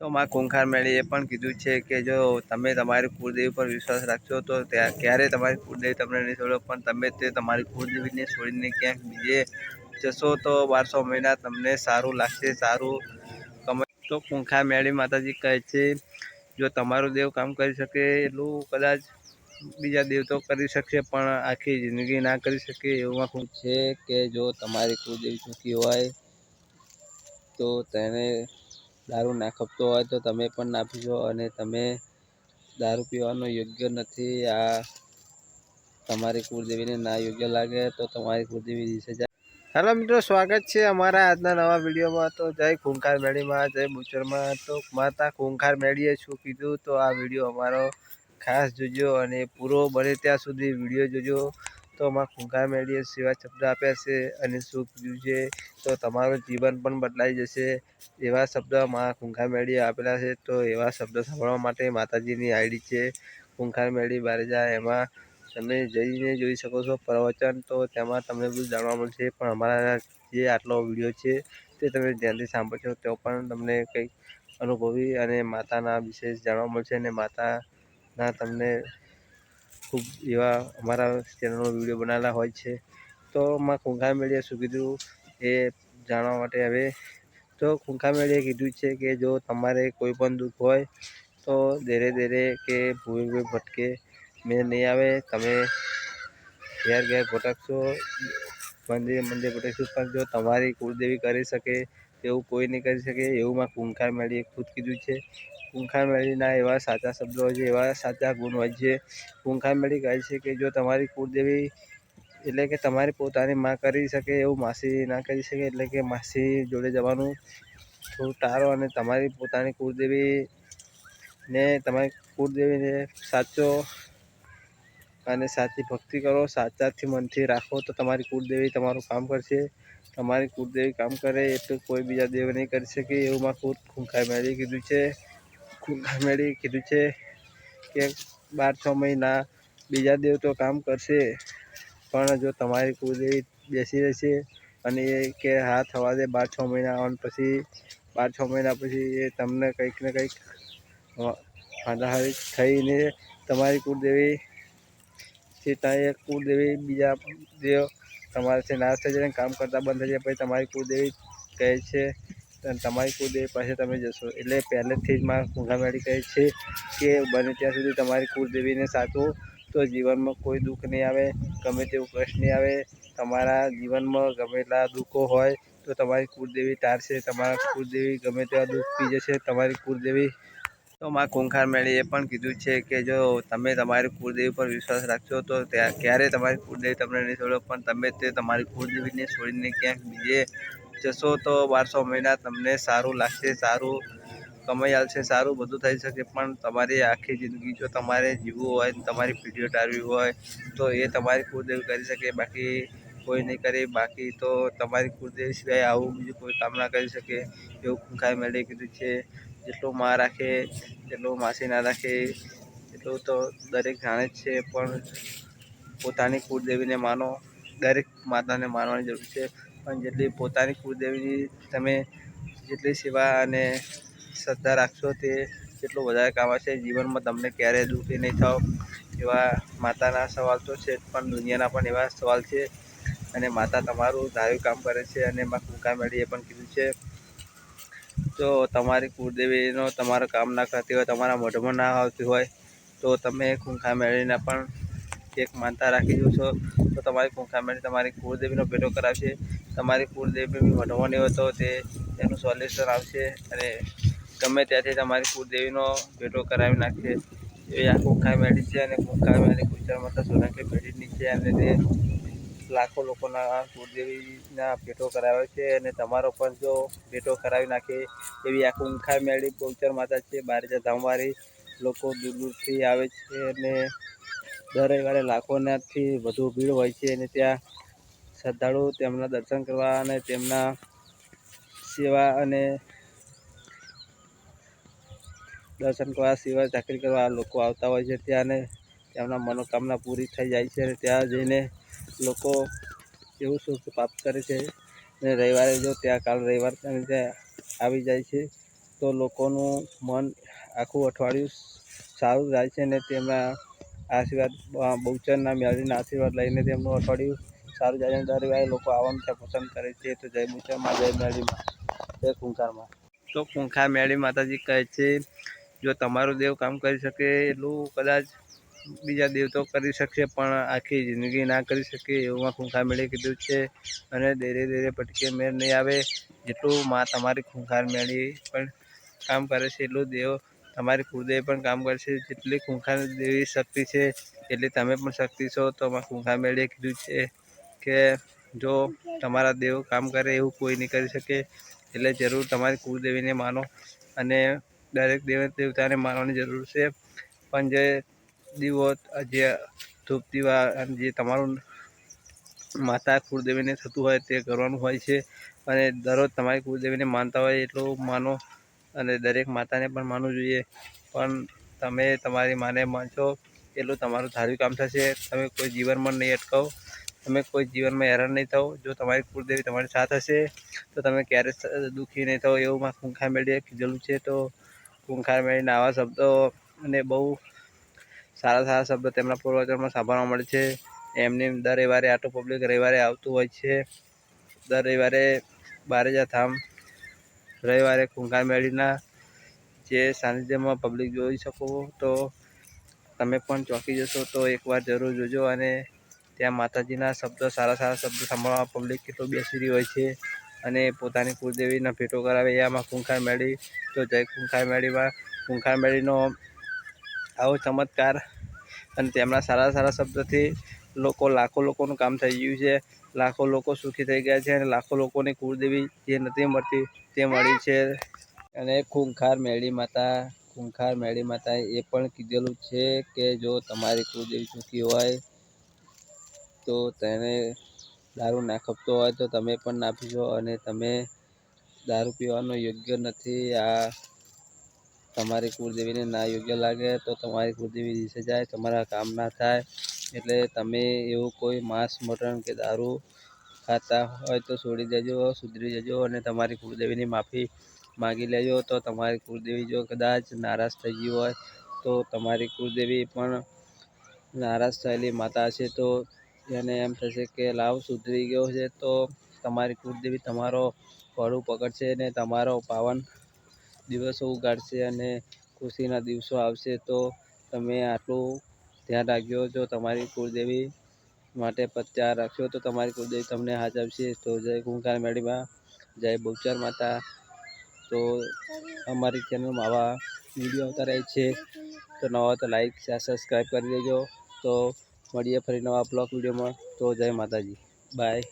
તો માં કુંખાર મેળી પણ કીધું છે કે જો તમે તમારી કુળદેવી પર વિશ્વાસ રાખશો તો ત્યાં ક્યારે તમારી કુળદેવી તમને નહીં છોડો, પણ તમે તે તમારી કુળદેવીને છોડીને ક્યાંક બીજે જશો તો બારસો મહિના તમને સારું લાગશે, સારું કમાઈ તો કુંખાર મેળી માતાજી કહે છે, જો તમારું દેવ કામ કરી શકે એટલું કદાચ બીજા દેવ તો કરી શકશે, પણ આખી જિંદગી ના કરી શકે એવું આખું છે કે જો તમારી કુળદેવી ચૂકી હોય તો તેને દારૂ ના ખપતો હોય તો તમે પણ ના પીજો અને તમે દારૂ પીવાનો યોગ્ય નથી. આ તમારી કુળદેવીને ના યોગ્ય લાગે તો તમારી કુળદેવી દિશે જાય હેલો મિત્રો, સ્વાગત છે અમારા આજના નવા વિડીયોમાં. તો જય ખૂંખાર મેળીમાં, જય બુચરમાં. તો માતા ખૂંખાર મેળીએ શું કીધું તો આ વીડિયો અમારો ખાસ જોજો અને પૂરો બને ત્યાં સુધી વીડિયો જોજો. તો અમારા ખૂંખાર મેળીએ સેવા શબ્દ આપ્યા છે અને શું કીધું છે. તો તમારું જીવન પણ બદલાઈ જશે. એવા શબ્દમાં ખૂંખાર મેળીએ આપેલા છે. તો એવા શબ્દ સાંભળવા માટે માતાજીની આઈડી છે. ખૂંખાર મેળી બારે જાય એમાં તમે જઈને જોઈ શકો છો પ્રવચન. તો તેમાં તમને બધું જાણવા મળશે. પણ અમારા જે આટલો વીડિયો છે તે તમે ધ્યાનથી સાંભળશો તો પણ તમને કંઈક અનુભવી અને માતાના વિશેષ જાણવા મળશે અને માતાના તમને ખૂબ એવા અમારા ચેનલનો વીડિયો બનાવેલા હોય છે. તો માં ખૂંખા મેળીએ શું કીધું એ જાણવા માટે હવે. તો ખૂંખા મેળીએ કીધું છે કે જો તમારે કોઈ પણ દુઃખ હોય, તો ધીરે ધીરે કે ભૂલ ભટકે મેં નહીં આવે. તમે ઘેર ઘેર ભટકશો, મંદિરે મંદિરે ભટકશો, પણ જો તમારી કુળદેવી કરી શકે તેવું કોઈ નહીં કરી શકે, એવું માં ખૂંખા મેળીએ ખુદ કીધું છે. કુંખાર મેળીના એવા સાચા શબ્દો હોય છે, એવા સાચા ગુણ હોય છે. કુંખાર મેળી કહે છે કે, જો તમારી કુળદેવી એટલે કે તમારી પોતાની માં કરી શકે એવું માસી ના કરી શકે, એટલે કે માસી જોડે જવાનું થોડું ટાળો અને તમારી પોતાની કુળદેવી ને તમારી કુળદેવીને સાચો અને સાચી ભક્તિ કરો, સાચાથી મનથી રાખો, તો તમારી કુળદેવી તમારું કામ કરશે. તમારી કુળદેવી કામ કરે એટલે કોઈ બીજા દેવ નહીં કરી શકે એવું માં ખુદ ખૂંખાઈ મેળી કીધું છે. ખૂંખાર કીધું છે કે બાર, છ મહિના બીજા દેવ તો કામ કરશે, પણ જો તમારી કુળદેવી બેસી રહેશે અને એ કે હા થવા દે બાર, છ મહિના અને પછી બાર, છ મહિના પછી એ તમને કંઈક ને કંઈક વાંધાહારી થઈને તમારી કુળદેવી ત્યાં એક કુળદેવી બીજા દેવ તમારાથી નાશ થઈ જાય કામ કરતાં બંધ થઈ જાય, પછી તમારી કુળદેવી કહે છે અને તમારી કુળદેવી પાસે તમે જશો. એટલે પહેલેથી જ માં કુંગામેળી કહે છે કે બને ત્યાં સુધી તમારી કુળદેવીને સાચો તો જીવનમાં કોઈ દુઃખ નહીં આવે, ગમે તેવું કષ્ટ નહીં આવે. તમારા જીવનમાં ગમે એટલા દુઃખો હોય તો તમારી કુળદેવી તારશે. તમારા કુળદેવી ગમે તેવા દુઃખ પી જશે. તમારી કુળદેવી તો માં કુંખાર મેળી એ પણ કીધું છે કે જો તમે તમારી કુળદેવી પર વિશ્વાસ રાખશો તો ક્યારે તમારી કુળદેવી તમને નહીં છોડો. પણ તમે તે તમારી કુળદેવીને છોડીને ક્યાંક બીજે જશો તો બારસો મહિના તમને સારું લાગશે, સારું કમાઈ આવશે સારું બધું થઈ શકે, પણ તમારી આખી જિંદગી જો તમારે જીવવું હોય તમારી પીઢીઓ ટાળવી હોય, તો એ તમારી કુળદેવી કરી શકે, બાકી કોઈ નહીં કરે, બાકી તો તમારી કુળદેવી સિવાય આવું બીજું કોઈ કામ ના કરી શકે, એવું ખૂંખાઈ મેળે કીધું છે, જેટલું માં રાખે એટલું માસી ના રાખે, એટલું તો દરેક જાણે જ છે, પણ પોતાની કુળદેવીને માનો, દરેક માતાને માનવાની જરૂર છે. પણ જેટલી પોતાની કુળદેવીની તમે જેટલી સેવા અને શ્રદ્ધા રાખશો તે જેટલું વધારે કામ આવશે જીવનમાં તમને ક્યારેય દુઃખી નહીં થાવ એવા માતાના સવાલ તો છે પણ દુનિયાના પણ એવા સવાલ છે. અને માતા તમારું ધાર્યું કામ કરે છે અને એમાં કુંકા મેળી એ પણ કીધું છે. જો તમારી કુળદેવીનો તમારું કામ ના કરતી હોય, તમારા મોઢમાં ના આવતી હોય, તો તમે ખૂંખા મેળવીને પણ એક માનતા રાખી દો છો તો તમારી ખૂંખા મેળી તમારી કુળદેવીનો ભેટો કરાવશે. તમારી કુળદેવી દેવી નહીં હોય તો તે એનું સોલ્યુશન આવશે અને ગમે ત્યાંથી તમારી કુળદેવીનો ભેટો કરાવી નાખશે. એ આ ખૂંખા મેળી છે અને ખૂંખા મેળી ગુજરાતમાં માતા સોલંકી પેઢીની છે અને તે લાખો લોકોના કુળદેવીના ભેટો કરાવે છે અને તમારો પણ જો ભેટો કરાવી નાખે એવી આ કુંખાર મેળી બહુચર માતા છે, બારેજા ધામવાળી લોકો દૂર દૂરથી આવે છે અને દર રવિવારે લાખોનાથી વધુ ભીડ હોય છે અને ત્યાં શ્રદ્ધાળુ તેમના દર્શન કરવા અને તેમના સેવા અને દર્શન કરવા સિવાય ચાકરી કરવા લોકો આવતા હોય છે ત્યાંને તેમના મનોકામના પૂરી થઈ જાય છે અને ત્યાં જઈને લોકો એવું સુખ પ્રાપ્ત કરે છે અને રવિવારે જો ત્યાં કાલ રવિવાર આવી જાય છે, તો લોકોનું મન આખું અઠવાડિયું સારું જાય છે અને તેમના આશીર્વાદ, બહુચરના મેળવીને આશીર્વાદ લઈને તેમનું અઠવાડિયું સારું જાય દર રવિવારે લોકો આવવાનું ત્યાં પસંદ કરે છે તો જય બહુચરમાં જય મેળીમાં, જય ખૂંખારમાં. તો ખૂંખાર મેળી માતાજી કહે છે, જો તમારું દેવ કામ કરી શકે એટલું કદાચ બીજા દેવ તો કરી શકશે, પણ આખી જિંદગી ના કરી શકે એવું ખૂંખાર મેળે કીધું છે. અને ધીરે ધીરે ભટકે મેળ નહીં આવે જેટલું માં તમારી ખૂંખાર મેળી પણ કામ કરે છે, એટલું દેવ તમારી કુળદેવી પણ કામ કરશે જેટલી ખૂંખાર દેવી શક્તિ છે, એટલી તમે પણ શક્તિ છો, તો અમારે ખૂંખાર મેળીએ કીધું છે. કે જો તમારા દેવ કામ કરે એવું કોઈ નહીં કરી શકે, એટલે જરૂર તમારી કુળદેવીને માનો અને દરેક દેવ દેવતાને માનવાની જરૂર છે. પણ જે દીવો, જે ધૂપ દીવા અને જે તમારું માતા કુળદેવીને થતું હોય તે કરવાનું હોય છે. અને દરરોજ તમારી કુળદેવીને માનતા હોય એટલું માનો અને દરેક માતાને પણ માનવું જોઈએ. પણ તમે તમારી માને માનશો, એટલું તમારું ધાર્યું કામ થશે. તમે કોઈ જીવનમાં નહીં અટકાવો. તમે કોઈ જીવનમાં હેરાન નહીં થાઓ. જો તમારી કુળદેવી તમારી સાથ હશે, તો તમે ક્યારે દુઃખી નહીં થાઓ એવું માં કુંખાર મેળીએ કીધેલું છે. તો કુંખાર મેળીના આવા શબ્દો અને બહુ સારા સારા શબ્દો તેમના પૂર્વજોમાં સાંભળવા મળે છે. એમની દર રવિવારે આટો પબ્લિક રવિવારે આવતું હોય છે. દર રવિવારે બારેજા થામ રવિવારે કુંખાર મેળીના જે સાનિધ્યમાં પબ્લિક જોઈ શકો તો તમે પણ ચોંકી જશો તો એકવાર જરૂર જોજો અને ત્યાં માતાજીના શબ્દો, સારા સારા શબ્દો સાંભળવા પબ્લિક કેટલું બેસી રહી હોય છે અને પોતાની કુળદેવીના ભેટો કરાવે. એમાં ખૂંખાર મેળી, તો જય ખૂંખાર મેળીમાં કુંખાર મેળીનો આવો ચમત્કાર અને તેમના સારા સારા શબ્દથી લોકો લાખો લોકોનું કામ થઈ ગયું છે. લાખો લોકો સુખી થઈ ગયા છે અને લાખો લોકોની કુળદેવી જે નથી મળતી તે મળી છે. અને ખૂંખાર મેળી માતા ખૂંખાર મેળી માતાએ એ પણ કીધેલું છે કે જો તમારી કુળદેવી સુખી હોય તો તેને દારૂ ના ખપતો હોય તો તમે પણ ના પીશો અને તમે દારૂ પીવાનો યોગ્ય નથી. આ તમારી કુળદેવીને ના યોગ્ય લાગે તો તમારી કુળદેવી દિશે જાય, તમારા કામ ના થાય. એટલે તમે એવું કોઈ માંસ મટન કે દારૂ ખાતા હોય તો છોડી દેજો, સુધરી જજો અને તમારી કુળદેવીની માફી માગી લેજો. તો તમારી કુળદેવી જો કદાચ નારાજ થઈ ગઈ હોય તો તમારી કુળદેવી પણ નારાજ થયેલી માતા છે તો એને એમ થશે કે લાવ સુધરી ગયો છે, તો તમારી કુળદેવી તમારો પડું પકડશે અને તમારો પાવન દિવસો ઉગાડશે અને ખુશીના દિવસો આવશે. તો તમે આટલું ધ્યાન રાખજો, જો તમારી કુળદેવી માટે પ્રત્યાર રાખશો, તો તમારી કુળદેવી તમને હાથ આપશે તો જય કુંકાર મેળીમાં, જય બહુચર માતા. તો અમારી ચેનલમાં આવા વીડિયો આવતા રહે છે. તો નવા તો લાઈક સબસ્ક્રાઈબ કરી દેજો. તો મળીએ ફરી નવા બ્લોક વિડીયોમાં. તો જય માતાજી. બાય